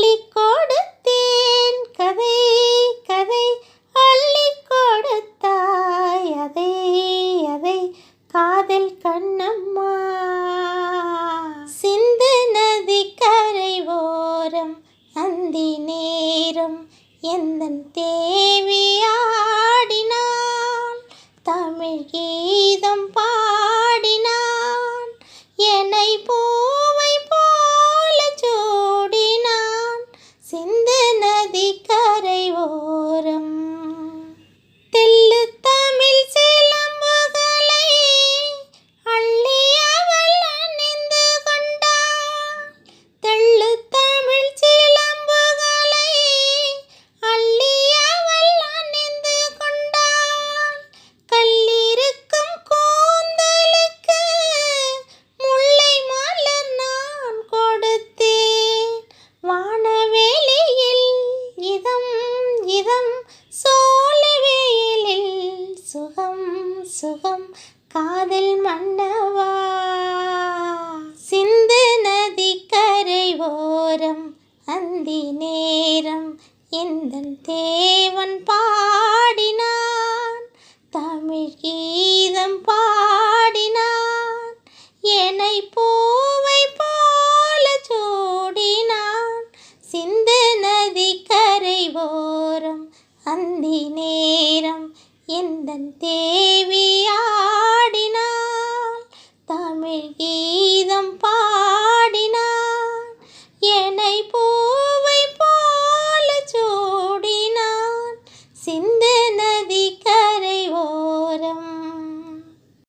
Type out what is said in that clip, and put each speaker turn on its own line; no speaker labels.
அள்ளி கொடுத்தேன். கதை கதை. அள்ளி கொடுத்தாய். அதை அதை. காதல் கண்ணம்மா. சிந்து நதி கரை ஓரம் அந்தி நேரம். எந்த தேவியாடினான் தமிழ் கீதம் பாடினான். என்னை போ சுகம் காதல் மன்னவா. சிந்து நதி கரை ஓரம் அந்தி நேரம் எந்தன் தேவன் பாடினான்? தமிழ் கீதம் பாடினான். என்னை பூவை போல சூடினான். சிந்து நதி கரை ஓரம் அந்தி நேரம் எந்தன் தேவி ஆடினாள்? தமிழ் கீதம்